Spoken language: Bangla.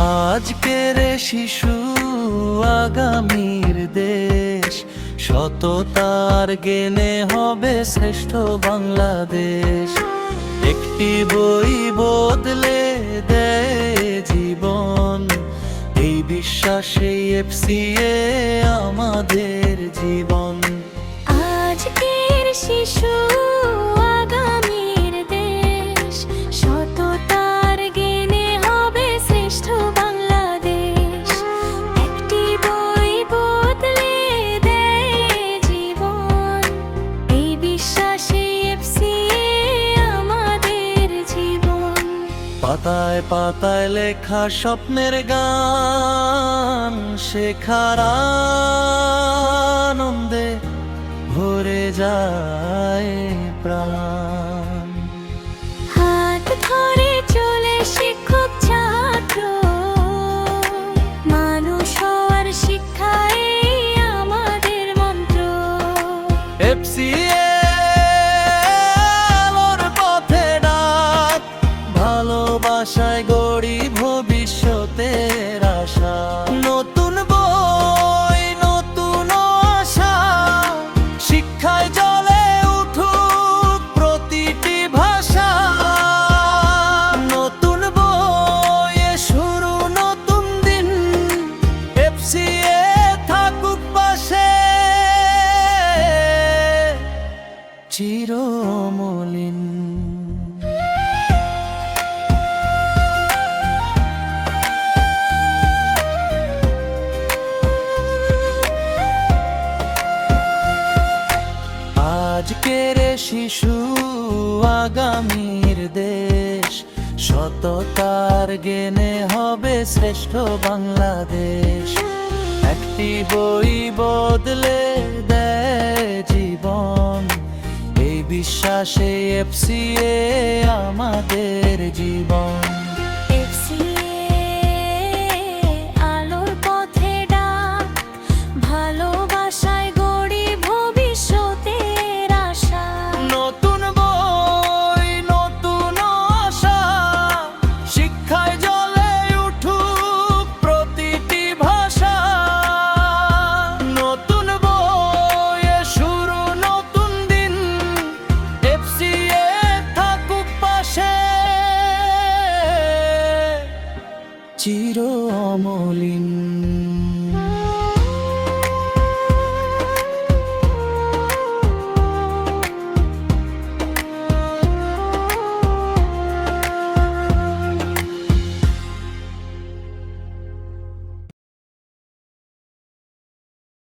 আজকের শিশু আগামীর দেশ। সততার জ্ঞানে হবে শ্রেষ্ঠ বাংলাদেশ। একটি বই বদলে দেয় জীবন। এই বিশ্বাসে এফসিএ আমাদের জীবন। আজকের শিশু পাতায় পাতায় লেখা স্বপ্নের গান শেখার আনন্দে ভরে যায় প্রাণ। ভবিষ্যতের আশা। নতুন বই, নতুন আশা, শিক্ষায় জলে উঠুক প্রতিটি ভাষা। নতুন বইয়ে শুরু নতুন দিন। এফসিএ থাকুক পাশে। চিরমলিন। আজকের শিশু আগামীর দেশ, সততার গেনে হবে শ্রেষ্ঠ বাংলাদেশ। একটি বই বদলে দেয় জীবন, এই বিশ্বাসে এফসিএ আমাদের জীবন। চির অমলিন